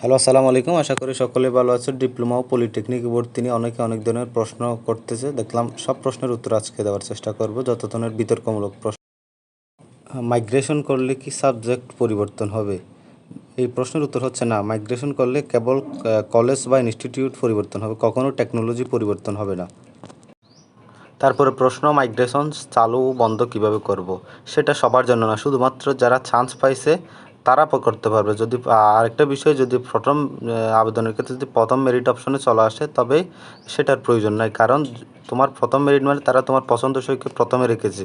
Hello, আসসালামু আলাইকুম। আশা করি সকলে ভালো আছে। ডিপ্লোমা ও পলিটেকনিক ভর্তি নিয়ে অনেকে অনেক ধরনের প্রশ্ন করতেছে। দেখলাম সব প্রশ্নের উত্তর আজকে দেওয়ার চেষ্টা করব। যত ধরনের বিতর্কমূলক প্রশ্ন মাইগ্রেশন করলে কি সাবজেক্ট পরিবর্তন হবে? এই প্রশ্নের উত্তর হচ্ছে না। মাইগ্রেশন করলে কেবল কলেজ বা ইনস্টিটিউট পরিবর্তন হবে, কখনো টেকনোলজি পরিবর্তন হবে না। তারপরে প্রশ্ন, মাইগ্রেশন চালু বন্ধ কীভাবে করব? সেটা সবার জন্য না, শুধুমাত্র যারা চান্স পাইছে তারা করতে পারবে। যদি আরেকটা বিষয়, যদি প্রথম আবেদনের ক্ষেত্রে যদি প্রথম মেরিট অপশনে চলে আসে, তবে সেটার প্রয়োজন নাই। কারণ তোমার প্রথম মেরিট মানে তারা তোমার পছন্দ পছন্দসইকে প্রথমে রেখেছে।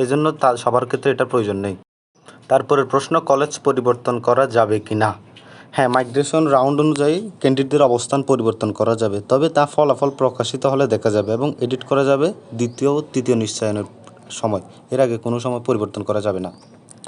এই জন্য তা, সবার ক্ষেত্রে এটা প্রয়োজন নেই। তারপরে প্রশ্ন কলেজ পরিবর্তন করা যাবে কি না হ্যাঁ মাইগ্রেশন রাউন্ড অনুযায়ী ক্যান্ডিডেটদের অবস্থান পরিবর্তন করা যাবে। তবে তা ফলাফল প্রকাশিত হলে দেখা যাবে এবং এডিট করা যাবে দ্বিতীয় ও তৃতীয় নিশ্চয়নের সময়। এর আগে কোনো সময় পরিবর্তন করা যাবে না।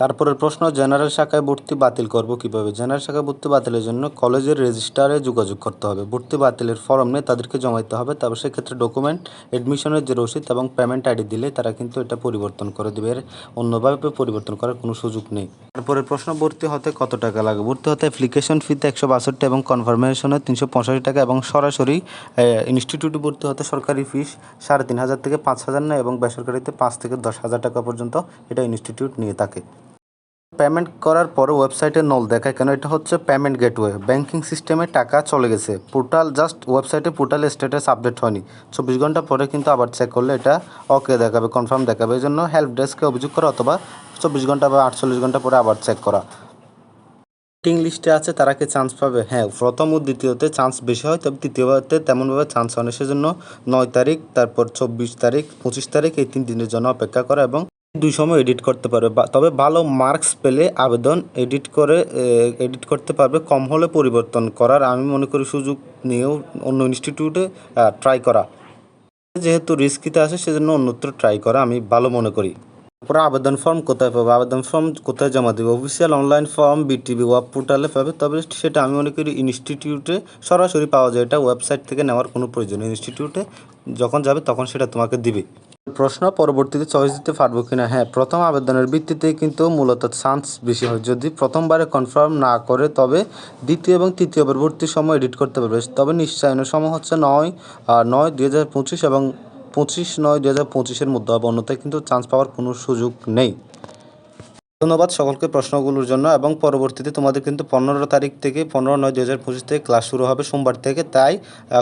তারপরের প্রশ্ন, জেনারেল শাখায় ভর্তি বাতিল করব কীভাবে? জেনারেল শাখায় ভর্তি বাতিলের জন্য কলেজের রেজিস্ট্রারে যোগাযোগ করতে হবে। ভর্তি বাতিলের ফর্ম নিয়ে তাদেরকে জমা দিতে হবে। তারপর সেক্ষেত্রে ডকুমেন্ট এডমিশনের যে রসিদ এবং পেমেন্ট আইডি দিলে তারা কিন্তু এটা পরিবর্তন করে দেবে। এর অন্যভাবে পরিবর্তন করার কোনো সুযোগ নেই। তারপরে প্রশ্ন, ভর্তি হতে কত টাকা লাগে? ভর্তি হতে অ্যাপ্লিকেশন ফিতে একশো বাষট্টি এবং কনফার্মেশনে তিনশো পঁয়ষট্টি টাকা এবং সরাসরি ইনস্টিটিউটে ভর্তি হতে সরকারি ফিস সাড়ে তিন হাজার থেকে পাঁচ হাজার নেয় এবং বেসরকারিতে পাঁচ থেকে দশ হাজার টাকা পর্যন্ত এটা ইনস্টিটিউট নিয়ে থাকে। পেমেন্ট করার পরে ওয়েবসাইটে নল দেখায়, কেন এটা হচ্ছে পেমেন্ট গেটওয়ে ব্যাংকিং সিস্টেমে টাকা চলে গেছে। পোর্টাল জাস্ট ওয়েবসাইটে পোর্টাল স্ট্যাটাস আপডেট হয়নি। চব্বিশ ঘণ্টা পরে কিন্তু আবার চেক করলে এটা ওকে দেখাবে কনফার্ম দেখাবে। এই জন্য হেল্প ডেস্কে অভিযোগ করা অথবা চব্বিশ ঘণ্টা বা আটচল্লিশ ঘণ্টা পরে আবার চেক করা। ওয়েটিং লিস্টে আছে, তারা কি চান্স পাবে? হ্যাঁ প্রথম ও দ্বিতীয়তে চান্স বেশি হয়, তবে তৃতীয়তে তেমনভাবে চান্স হয় না সেজন্য নয় তারিখ, তারপর চব্বিশ তারিখ, পঁচিশ তারিখ এই তিন দিনের জন্য অপেক্ষা করা এবং দুই সময় এডিট করতে পারবে। তবে ভালো মার্কস পেলে আবেদন এডিট করে এডিট করতে পারবে। কম হলে পরিবর্তন করার আমি মনে করি সুযোগ নিয়েও অন্য ইনস্টিটিউটে ট্রাই করা। যেহেতু রিস্কিতে আসে সেজন্য অন্যত্র ট্রাই করা আমি ভালো মনে করি। তারপরে আবেদন ফর্ম কোথায় পাবে? আবেদন ফর্ম কোথায় জমা দেবে? Official online form BTV web পোর্টালে পাবে। তবে সেটা আমি মনে করি ইনস্টিটিউটে সরাসরি পাওয়া যায়। এটা ওয়েবসাইট থেকে নেওয়ার কোনো প্রয়োজন ইনস্টিটিউটে যখন যাবে, তখন সেটা তোমাকে দিবে। প্রশ্ন, পরবর্তীতে চয়েস দিতে পারব কিনা? হ্যাঁ প্রথম আবেদনের ভিত্তিতে কিন্তু মূলত চান্স বেশি হয়। যদি প্রথমবারে কনফার্ম না করে, তবে দ্বিতীয় এবং তৃতীয়বার ভর্তির সময় এডিট করতে পারবে। তবে নিশ্চয়নের সময় হচ্ছে নয় নয় দুই হাজার পঁচিশ এবং পঁচিশ নয় দুই হাজার পঁচিশের মধ্যে হবে। অন্যথায় কিন্তু চান্স পাওয়ার কোনো সুযোগ নেই। ধন্যবাদ সকলকে প্রশ্নগুলোর জন্য এবং পরবর্তীতে তোমাদের কিন্তু পনেরো তারিখ থেকে পনেরো নয় দু হাজার পঁচিশ থেকে ক্লাস শুরু হবে সোমবার থেকে। তাই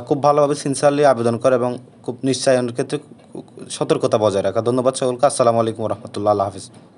খুব ভালোভাবে সিনসিয়ারলি আবেদন করে এবং খুব নিশ্চয়নের ক্ষেত্রে সতর্কতা বজায় রাখা। ধন্যবাদ সকলকে। আসসালামু আলাইকুম রহমতুল্লাহ। আল্লাহ হাফিজ।